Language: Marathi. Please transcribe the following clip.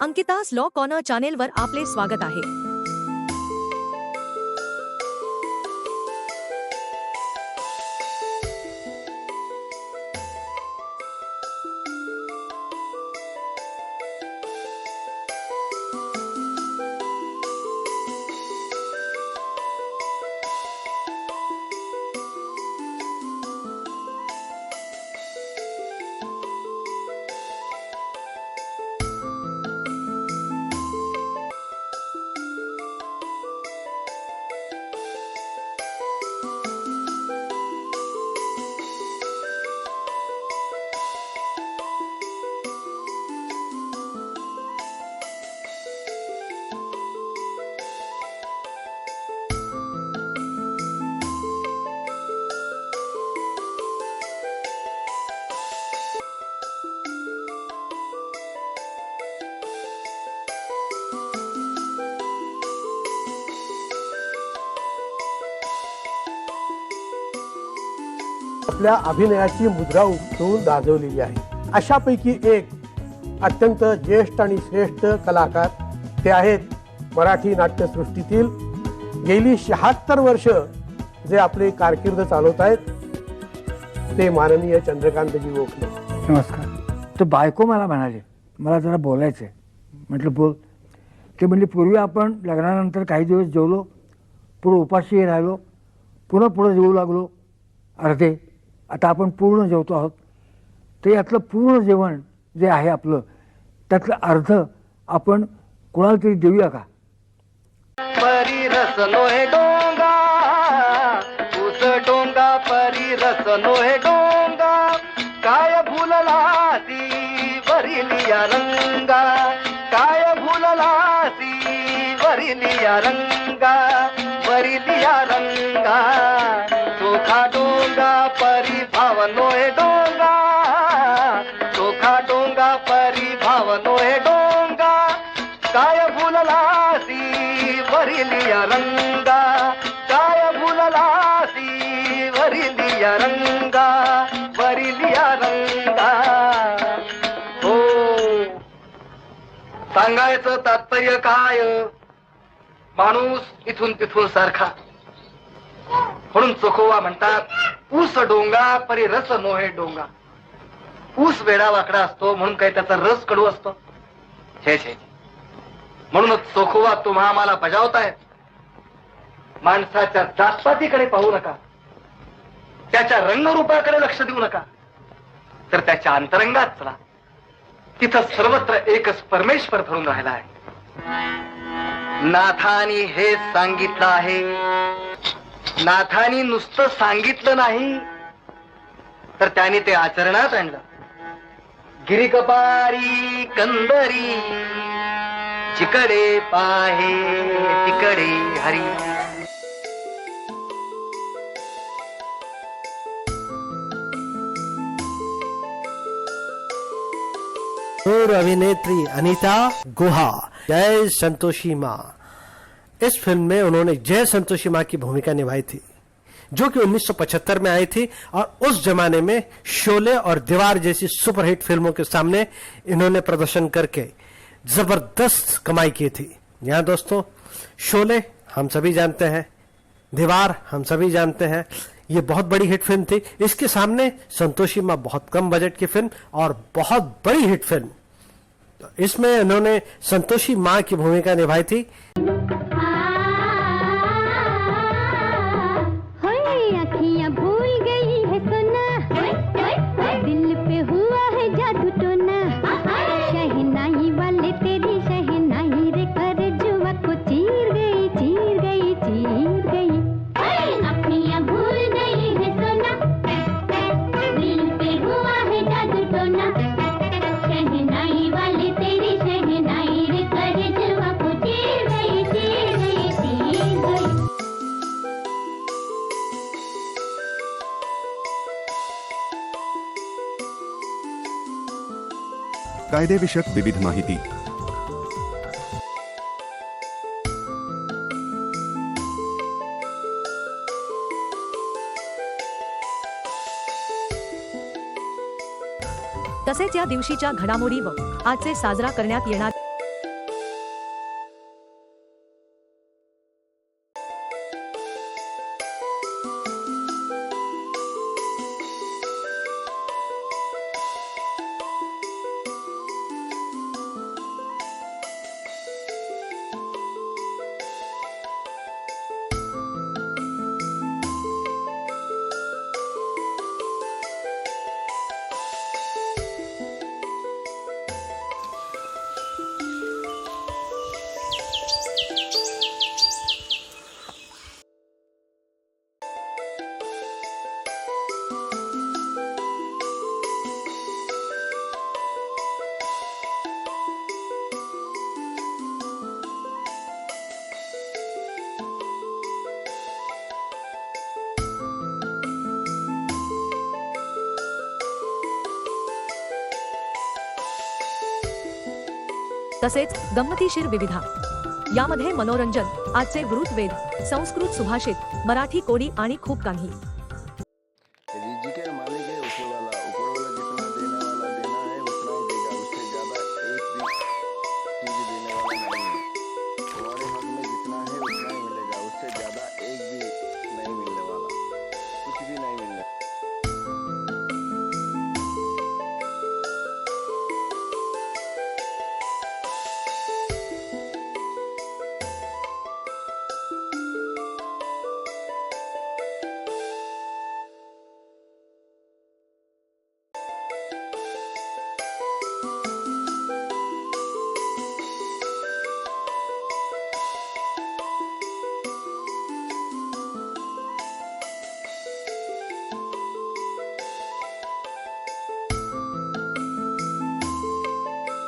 अंकितास लॉ कॉर्नर चॅनेलवर आपले स्वागत आहे. आपल्या अभिनयाची मुद्रा उमटवून गाजवलेली आहे. अशापैकी एक अत्यंत ज्येष्ठ आणि श्रेष्ठ कलाकार ते आहेत मराठी नाट्यसृष्टीतील गेली शहात्तर वर्ष जे आपली कारकीर्द चालवत आहेत ते माननीय चंद्रकांतजी गोखले. नमस्कार. तर बायको मला म्हणाले मला जरा बोलायचं आहे म्हटलं बोल. ते म्हणले पूर्वी आपण लग्नानंतर काही दिवस जेवलो पुढं उपाशी राहिलो पुन्हा पुढं जेवू लागलो. अर्धे आता आपण पूर्ण जेवतो आहोत. तर यातलं पूर्ण जेवण जे आहे आपलं त्यातलं अर्ध आपण कुणाला तरी देऊया का? परी रस लोहे डोंगा डोंगा परी रस लोहे डोंगा काय भूलला ती वरिलिया रंगा काय भूलला ती वरिलिया रंगा वरिलिया रंगा. भाव नोहे डोंगा चोखा डोंगा परी भाव नोहे डोंगा काय भूललासी वरिलिया रंगा काय भूललासी वरिलिया रंगा वरिलिया रंगा. हो. सांगायचं तात्पर्य काय? माणूस इथून तिथून सारखा. म्हणून चोखोवा म्हणतात ऊस डोंगा परी रस नोहे डोंगा. ऊस वेडा वाकडा असतो म्हणून काही त्याचा रस कडू असतो. छे छे म्हणूनच चोखोवा तुम्हा आम्हाला बजावताय. माणसाच्या जातपातीकडे पाहू नका. त्याच्या रंगरूपाकडे लक्ष देऊ नका. तर त्याच्या अंतरंगात चला. तिथं सर्वत्र एकच परमेश्वर धरून राहिला आहे. नाथानी हे सांगितलं आहे. नाथानी नुसतं सांगितलं नाही तर त्याने ते आचरणात आणलं. गिरिकपारी कंदरी जिकडे पाहे तिकडे हरी. अभिनेत्री अनिता गुहा. जय संतोषी माँ. इस फ़िल्म में उन्होंने जय संतोषी माँ की भूमिका निभाई थी, जो कि 1975 में आई थी, और उस जमाने में शोले और दीवार जैसी सुपरहिट फ़िल्मों के सामने इन्होंने प्रदर्शन करके ज़बरदस्त कमाई की थी। यहाँ दोस्तों, शोले हम सभी जानते हैं, दीवार हम सभी जानते हैं, ये बहुत बड़ी हिट फ़िल्म थी। इसके सामने संतोषी माँ बहुत कम बजट की फ़िल्म और बहुत बड़ी हिट फ़िल्म। तो इसमें उन्होंने संतोषी माँ की भूमिका निभाई थी कायदेविषयक विविध माहिती. तसेच या दिवशीच्या घडामोडी व आजचे साजरा करण्यात येणार तसेच गंमतीशीर विविधा. यामध्ये मनोरंजन आजचे वृत्तवेध संस्कृत सुभाषित मराठी कोडी आणि खूप काही.